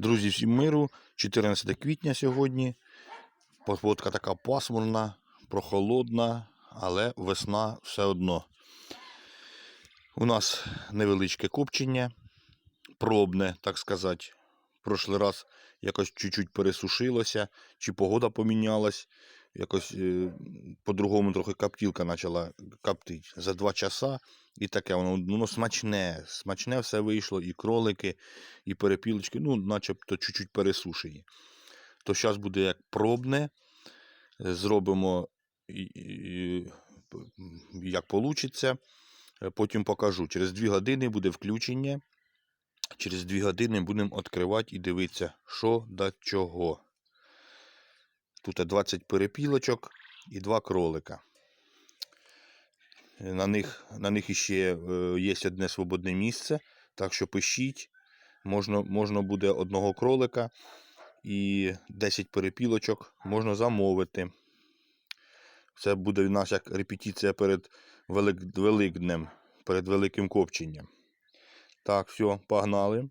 Друзі, всім миру. 14 квітня сьогодні. Погодка така пасмурна, прохолодна, але весна все одно. У нас невеличке копчення, пробне, так сказати. Прошлий раз якось чуть-чуть пересушилося, чи погода помінялась. Якось е, по-другому трохи каптілка почала коптити за два часа. І таке воно, воно смачне, смачне все вийшло, і кролики, і перепілочки, ну, начебто чуть-чуть пересушені. То зараз буде як пробне. е, Зробимо як вийде. Потім покажу. Через 2 години буде включення. Через 2 години будемо відкривати і дивитися, що до чого. Тут 20 перепілочок і 2 кролика. На них, на них іще е, є одне свободне місце, так що пишіть. Можна, можна буде одного кролика і 10 перепілочок можна замовити. Це буде в нас як репетиція перед Велик, Великднем, перед Великим Копченням. Так, все, погнали.